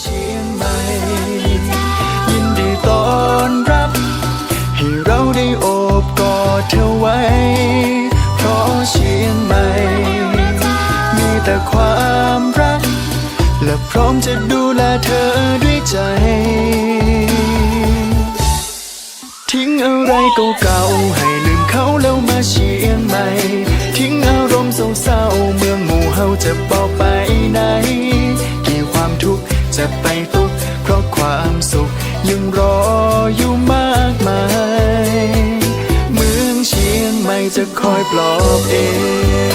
เชียงใหม่ยินดีต้อนรับ ให้เราได้โอบกอดเธอไว้ เพราะเชียงใหม่ มีแต่ความรัก และพร้อมจะดูแลเธอด้วยใจ ทิ้งอะไรเก่าๆให้ลืมเขาแล้วมาเชียงใหม่ ทิ้งอารมณ์เศร้าๆเมืองหมู่เฮาจะบอกไป จะไปทุกเพราะความสุขยังรออยู่มากมาย เมืองเชียงใหม่จะคอยปลอบเอง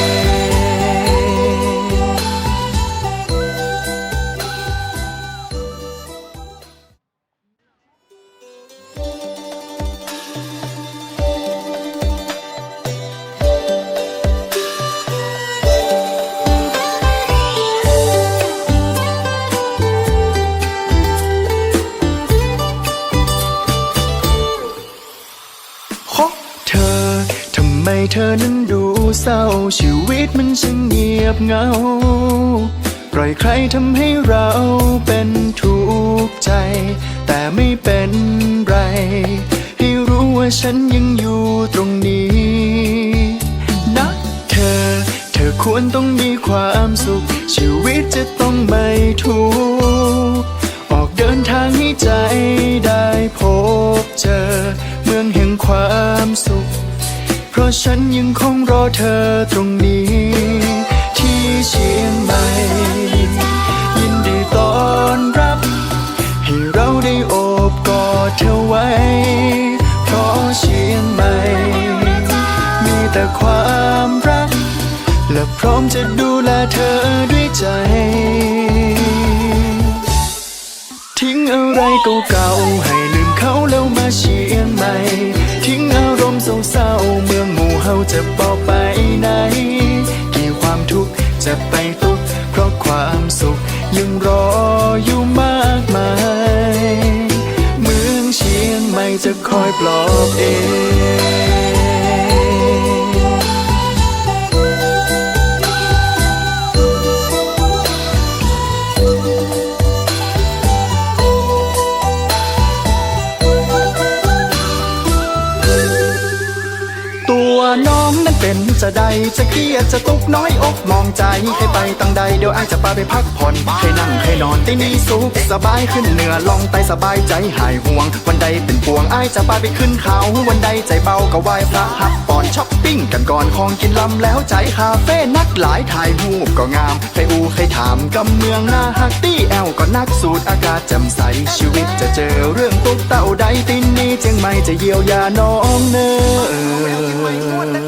เธอนั้นดูเศร้า ชีวิตมันช่างเงียบเหงา ปล่อยใครทำให้เราเป็นทุกข์ใจ แต่ไม่เป็นไร ให้รู้ว่าฉันยังอยู่ตรงนี้นะเธอ เธอควรต้องมีความสุข ชีวิตจะต้องไม่ทุกข์ออกเดินทางให้ใจ ฉันยังคงรอเธอตรงนี้ ที่เชียงใหม่ยินดีต้อนรับ ให้เราได้โอบกอดเธอไว้ เพราะเชียงใหม่ มีแต่ความรัก และพร้อมจะดูแลเธอด้วยใจ ทิ้งอะไรเก่าๆให้ จะเบาจะบอกไปไหน กี่ความทุกข์จะไปตุกเพราะความสุขยังรออยู่มากมาย เมืองเชียงใหม่จะคอยปลอบเอง เป็น จะใดจะเกลียดจะตุกน้อยอกมองใจให้ไปตั้งใดเดี๋ยวอายจะพาไปพักผ่อนให้นั่งให้นอนที่นี่สุขสบายขึ้นเหนือลองไตสบายใจหายห่วง วันใดเป็นปวงอายจะพาไปขึ้นเขา วันใดใจเบาก็ไหว้พระหักปอนช้อปปิ้งกันก่อนของกินลำแล้วใจคาเฟ่นักหลายถ่ายรูปก็งามใครอูใครถามกำเมืองหน้าฮักตี้แอลก็นักสูดอากาศจ่มใสชีวิตจะเจอเรื่องตุกเต่าใดตินนี้เจียงใหม่จะเยียวยาน้องเนอ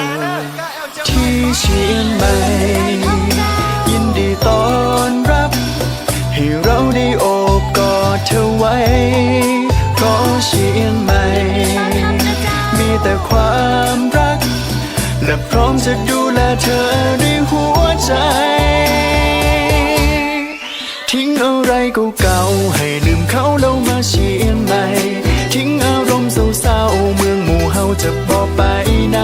ที่ เชียงใหม่ยินดีต้อนรับ ให้เราได้โอบกอดเธอไว้เพราะเชียงใหม่ มีแต่ความรัก และพร้อมจะดูแลเธอด้วยหัวใจ ทิ้งอะไรเก่าๆให้ลืมเขาแล้วมาเชียงใหม่ ทิ้งอารมณ์เศร้าๆเมืองหมู่เฮาจะบอกไปไหน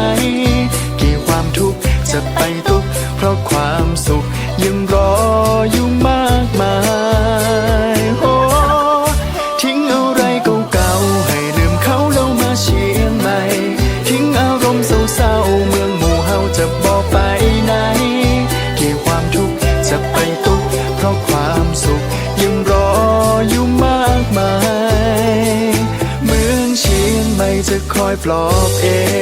จะ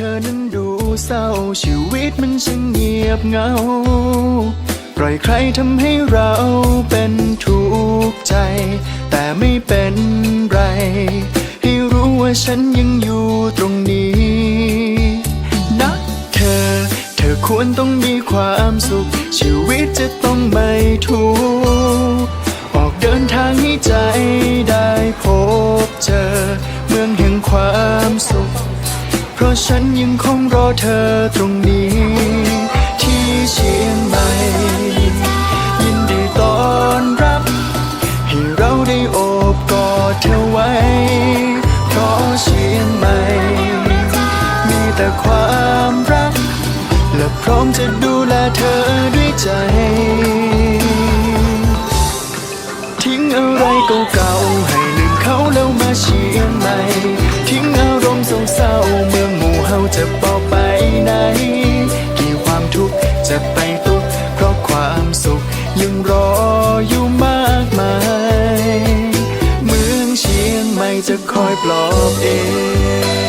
ธอนั้นดูเศร้า ชีวิตมันช่างเงียบเหงา ปล่อยใครทำให้เราเป็นทุกข์ใจ แต่ไม่เป็นไร ให้รู้ว่าฉันยังอยู่ตรงนี้นะเธอ เธอควรต้องมีความสุข ชีวิตจะต้องไม่ทุกข์ออกเดินทางให้ใจได้พบเจอ เมืองแห่งความสุข ราะฉันยังคงรอเธอตรงนี้ ที่เชียงใหม่ยินดีต้อนรับ ให้เราได้โอบกอดเธอไว้ เพราะเชียงใหม่มีแต่ความรัก และพร้อมจะดูแลเธอด้วยใจ ทิ้งอะไรเก่าๆให้ลืมเขาแล้วมาเชีย ยังรออยู่มากมาย เมืองเชียงใหม่จะคอยปลอบเอง